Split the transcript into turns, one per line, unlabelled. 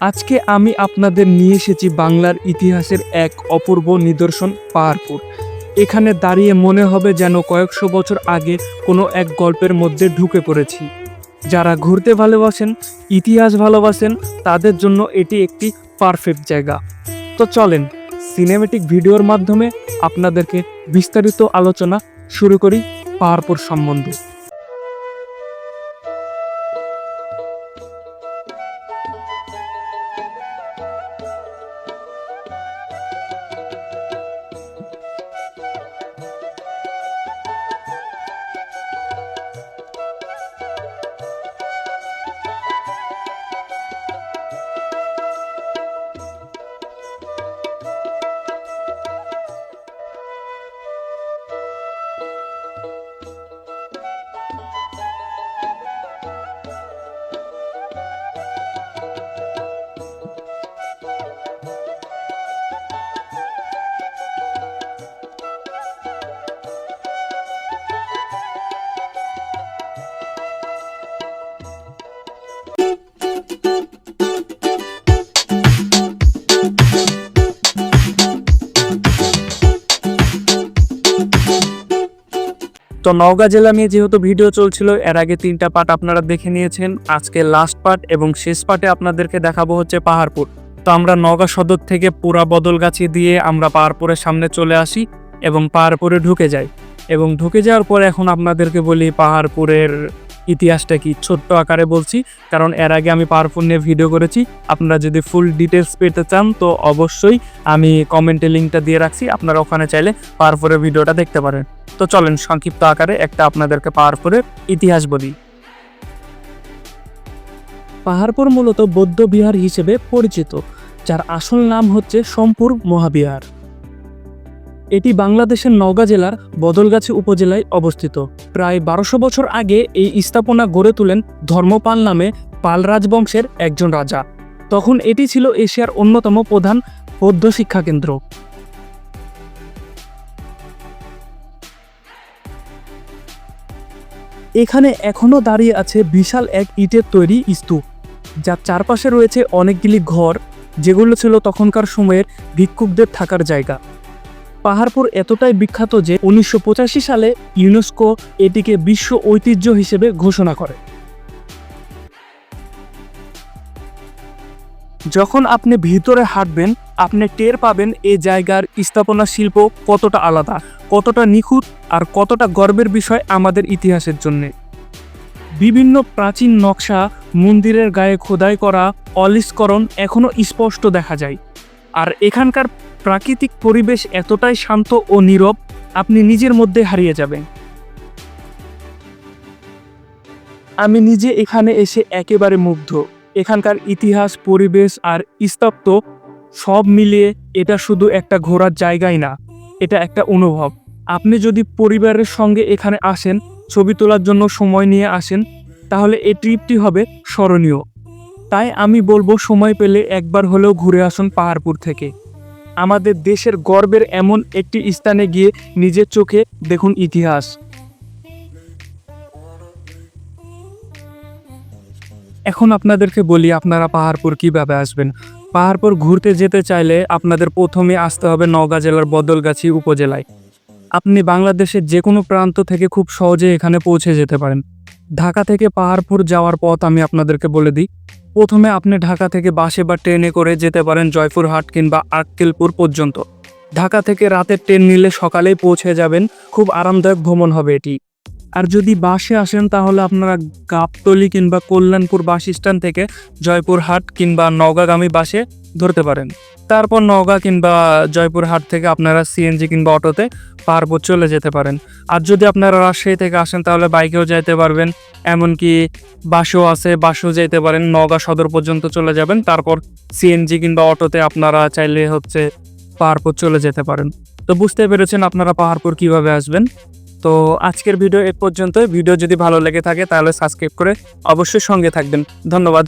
আজকে আমি আপনাদের নিয়ে এসেছি বাংলার ইতিহাসের এক অপূর্ব নিদর্শন পাহাড়পুর। এখানে দাঁড়িয়ে মনে হবে যেন কয়েকশো বছর আগে কোনো এক গল্পের মধ্যে ঢুকে পড়েছি। যারা ঘুরতে ভালোবাসেন, ইতিহাস ভালোবাসেন, তাদের জন্য এটি একটি পারফেক্ট জায়গা। তো চলেন সিনেমেটিক ভিডিওর মাধ্যমে আপনাদেরকে বিস্তারিত আলোচনা শুরু করি পাহাড়পুর সম্বন্ধে। তো নওগাঁ জেলা নিয়ে যেহেতু ভিডিও চলছিল, এর আগে তিনটা পার্ট আপনারা দেখে নিয়েছেন। আজকে লাস্ট পার্ট এবং শেষ পার্টে আপনাদেরকে দেখাবো হচ্ছে পাহাড়পুর। তো আমরা নওগাঁ সদর থেকে পুরা বদলগাছি দিয়ে আমরা পাহাড়পুরের সামনে চলে আসি এবং পাহাড়পুরে ঢুকে যাই। এবং ঢুকে যাওয়ার পর এখন আপনাদেরকে বলি পাহাড়পুরের ইতিহাসটা কি ছোট্ট আকারে বলছি, কারণ এর আগে আমি পাহাড়পুর নিয়ে ভিডিও করেছি। আপনারা যদি ফুল ডিটেলস পেতে চান, তো অবশ্যই আমি কমেন্টে লিঙ্কটা দিয়ে রাখছি, আপনারা ওখানে চাইলে পাহাড়পুরের ভিডিওটা দেখতে পারেন। তো চলেন সংক্ষিপ্ত আকারে একটা আপনাদেরকে পাহাড়পুরের ইতিহাস বলি। পাহাড়পুর মূলত বৌদ্ধ বিহার হিসেবে পরিচিত, যার আসল নাম হচ্ছে সোমপুর মহাবিহার। এটি বাংলাদেশের নওগাঁ জেলার বদলগাছি উপজেলায় অবস্থিত। প্রায় বারোশো বছর আগে এই স্থাপনা গড়ে তোলেন ধর্মপাল নামে পাল রাজবংশের একজন রাজা। তখন এটি ছিল এশিয়ার অন্যতম প্রধান বৌদ্ধ শিক্ষা কেন্দ্র এখানে এখনও দাঁড়িয়ে আছে বিশাল এক ইটের তৈরি স্তূপ, যার চারপাশে রয়েছে অনেকগুলি ঘর, যেগুলো ছিল তখনকার সময়ের ভিক্ষুকদের থাকার জায়গা। পাহাড়পুর এতটাই বিখ্যাত যে উনিশশো পঁচাশি সালে ইউনেস্কো এটিকে বিশ্ব ঐতিহ্য হিসেবে ঘোষণা করে। যখন আপনি ভিতরে হাঁটবেন, আপনি টের পাবেন এই জায়গার স্থাপনা শিল্প কতটা আলাদা, কতটা নিখুঁত আর কতটা গর্বের বিষয় আমাদের ইতিহাসের জন্যে। বিভিন্ন প্রাচীন নকশা, মন্দিরের গায়ে খোদাই করা, অলিস্করণ এখনও স্পষ্ট দেখা যায়। আর এখানকার প্রাকৃতিক পরিবেশ এতটাই শান্ত ও নীরব, আপনি নিজের মধ্যে হারিয়ে যাবেন। আমি নিজে এখানে এসে একেবারে মুগ্ধ। এখানকার ইতিহাস, পরিবেশ আর স্থাপ্ত সব মিলিয়ে এটা শুধু একটা ঘোরার জায়গাই না, এটা একটা অনুভব। আপনি যদি পরিবারের সঙ্গে এখানে আসেন, ছবি তোলার জন্য সময় নিয়ে আসেন, তাহলে এই ট্রিপটি হবে স্মরণীয়। তাই আমি বলব সময় পেলে একবার হলেও ঘুরে আসুন পাহাড়পুর থেকে। আমাদের দেশের গর্বের এমন একটি স্থানে গিয়ে নিজের চোখে দেখুন ইতিহাস। এখন আপনাদেরকে বলি, আপনারা পাহাড়পুর কীভাবে আসবেন? পাহাড়পুর ঘুরতে যেতে চাইলে আপনাদের প্রথমে আসতে হবে নওগাঁ জেলার বদলগাছি উপজেলায়। আপনি বাংলাদেশের যে কোনো প্রান্ত থেকে খুব সহজে এখানে পৌঁছে যেতে পারেন। ঢাকা থেকে পাহাড়পুর যাওয়ার পথ আমি আপনাদেরকে বলে দিই। প্রথমে আপনি ঢাকা থেকে বাসে বা ট্রেনে করে যেতে পারেন জয়পুরহাট কিংবা আক্কেলপুর পর্যন্ত। ঢাকা থেকে রাতের ট্রেন নিলে সকালেই পৌঁছে যাবেন, খুব আরামদায়ক ভ্রমণ হবে এটি। আর যদি বাসে আসেন তাহলে আপনারা গাবতলি কিংবা কল্যাণপুর বাস স্ট্যান্ড থেকে জয়পুরহাট কিংবা নওগাঁগামী বাসে ধরতে পারেন। তারপর নওগাঁ কিংবা জয়পুরহাট থেকে আপনারা সিএনজি কিংবা অটোতে পাহাড়পুর চলে যেতে পারেন। আর যদি আপনারা রাজশাহী থেকে আসেন তাহলে বাইকেও যেতে পারবেন, এমনকি বাসও আছে, বাসও যেতে পারেন, নওগাঁ সদর পর্যন্ত চলে যাবেন, তারপর সিএনজি কিংবা অটোতে আপনারা চাইলে হচ্ছে পাহাড়পুর চলে যেতে পারেন। তো বুঝতে পেরেছেন আপনারা পাহাড়পুর কীভাবে আসবেন? তো আজকের ভিডিও এ পর্যন্ত ভিডিও যদি ভালো লেগে থাকে তাহলে সাবস্ক্রাইব করে অবশ্যই সঙ্গে থাকবেন। ধন্যবাদ।